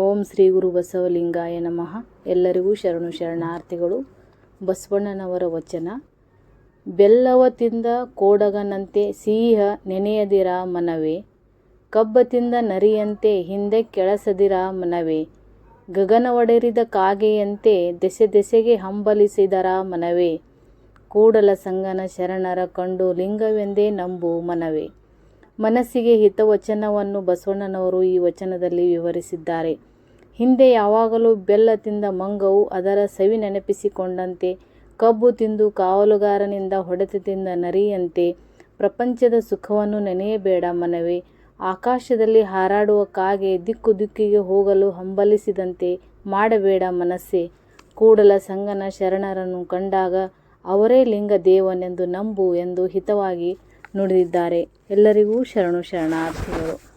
ಓಂ ಶ್ರೀ ಗುರು ಬಸವಲಿಂಗಾಯ ನಮಃ. ಎಲ್ಲರಿಗೂ ಶರಣು ಶರಣಾರ್ಥಿಗಳು, ಬಸವಣ್ಣನವರ ವಚನ. ಬೆಲ್ಲವ ತಿಂದ ಕೋಡಗನಂತೆ ಸಿಹಿಯ ನೆನೆಯದಿರ ಮನವೇ. ಕಬ್ಬ ತಿಂದ ನರಿಯಂತೆ ಹಿಂದೆ ಕೆಳಸದಿರ ಮನವೇ. ಗಗನ ಒಡೆರಿದ ಕಾಗೆಯಂತೆ ದೆಸೆ ದೆಸೆಗೆ ಹಂಬಲಿಸಿದರ ಮನವೇ. ಕೂಡಲ ಸಂಗನ ಶರಣರ ಕಂಡು ಲಿಂಗವೆಂದೇ ನಂಬು ಮನವೇ. ಮನಸ್ಸಿಗೆ ಹಿತವಚನವನ್ನು ಬಸವಣ್ಣನವರು ಈ ವಚನದಲ್ಲಿ ವಿವರಿಸಿದ್ದಾರೆ. ಹಿಂದೆ ಯಾವಾಗಲೂ ಬೆಲ್ಲ ತಿಂದ ಮಂಗವು ಅದರ ಸವಿ ನೆನಪಿಸಿಕೊಂಡಂತೆ, ಕಬ್ಬು ತಿಂದು ಕಾವಲುಗಾರನಿಂದ ಹೊಡೆತ ತಿಂದ ನರಿಯಂತೆ, ಪ್ರಪಂಚದ ಸುಖವನ್ನು ನೆನೆಯಬೇಡ ಮನವೇ, ಆಕಾಶದಲ್ಲಿ ಹಾರಾಡುವ ಕಾಗೆ ದಿಕ್ಕು ದಿಕ್ಕಿಗೆ ಹೋಗಲು ಹಂಬಲಿಸಿದಂತೆ ಮಾಡಬೇಡ ಮನಸ್ಸೇ. ಕೂಡಲ ಸಂಗನ ಶರಣರನ್ನು ಕಂಡಾಗ ಅವರೇ ಲಿಂಗ ದೇವನೆಂದು ನಂಬು ಎಂದು ಹಿತವಾಗಿ ನುಡಿದಿದ್ದಾರೆ. ಎಲ್ಲರಿಗೂ ಶರಣು ಶರಣಾರ್ಥಿಗಳು.